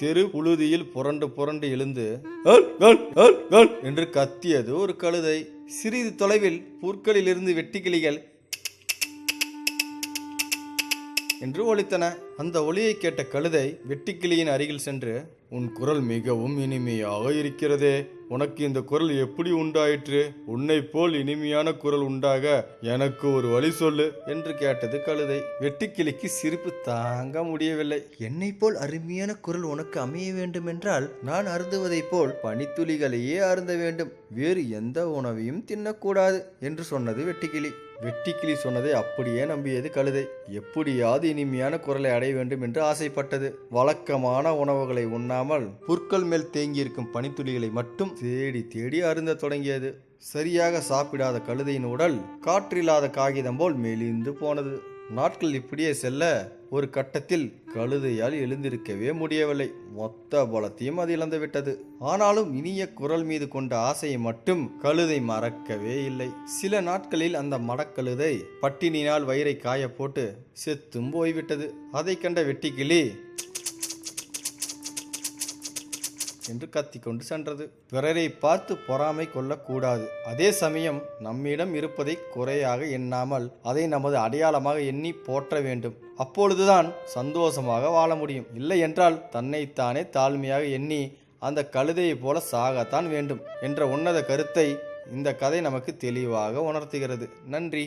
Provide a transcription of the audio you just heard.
தெரு புழுதியில் புரண்டு புரண்டு எழுந்து என்று கத்தியது ஒரு கழுதை. சிறிது தொலைவில் புற்களிலிருந்து வெட்டுக்கிளிகள் என்று ஒலித்தன. அந்த ஒளியை கேட்ட கழுதை வெட்டுக்கிளியின் அருகில் சென்று உன் குரல் மிகவும் இனிமையாக இருக்கிறதே. உனக்கு இந்த குரல் எப்படி உண்டாயிற்று? உன்னை போல் இனிமையான குரல் உண்டாக எனக்கு ஒரு வழி சொல்லு என்று கேட்டது கழுதை. வெட்டுக்கிளிக்கு சிரிப்பு தாங்க முடியவில்லை. என்னை போல் அருமையான குரல் உனக்கு அமைய வேண்டுமென்றால் நான் அருந்துவதைப் போல் பனித்துளிகளையே அருந்த வேண்டும். வேறு எந்த உணவையும் தின்னக்கூடாது என்று சொன்னது வெட்டுக்கிளி. வெட்டிக்கிளி சொன்னதை அப்படியே நம்பியது கழுதை. எப்படியாவது இனிமையான குரலை அடைய வேண்டும் என்று ஆசைப்பட்டது. வழக்கமான உணவுகளை உண்ணாமல் புற்கள் மேல் தேங்கியிருக்கும் பனித்துளிகளை மட்டும் தேடி தேடி அருந்த தொடங்கியது. சரியாக சாப்பிடாத கழுதையின் உடல் காற்றில்லாத காகிதம் போல் மெலிந்து போனது. நாட்கள் இப்படியே செல்ல ஒரு கட்டத்தில் கழுதையால் எழுந்திருக்கவே முடியவில்லை. மொத்த பலத்தையும் அது இழந்துவிட்டது. ஆனாலும் இனிய குரல் மீது கொண்ட ஆசையை மட்டும் கழுதை மறக்கவே இல்லை. சில நாட்களில் அந்த மடக்கழுதை பட்டினியினால் வயிறை காய போட்டு செத்தும் போய்விட்டது. அதை கண்ட வெட்டிக்கிளி என்று கத்திக்கொண்டு சென்றது. பிறரை பார்த்து பொறாமை கொள்ளக்கூடாது. அதே சமயம் நம்மிடம் இருப்பதை குறையாக எண்ணாமல் அதை நமது அடையாளமாக எண்ணி போற்ற வேண்டும். அப்பொழுதுதான் சந்தோஷமாக வாழ முடியும். இல்லை என்றால் தன்னைத்தானே தாழ்மையாக எண்ணி அந்த கழுதையைப் போல சாகத்தான் வேண்டும் என்ற உன்னத கருத்தை இந்த கதை நமக்கு தெளிவாக உணர்த்துகிறது. நன்றி.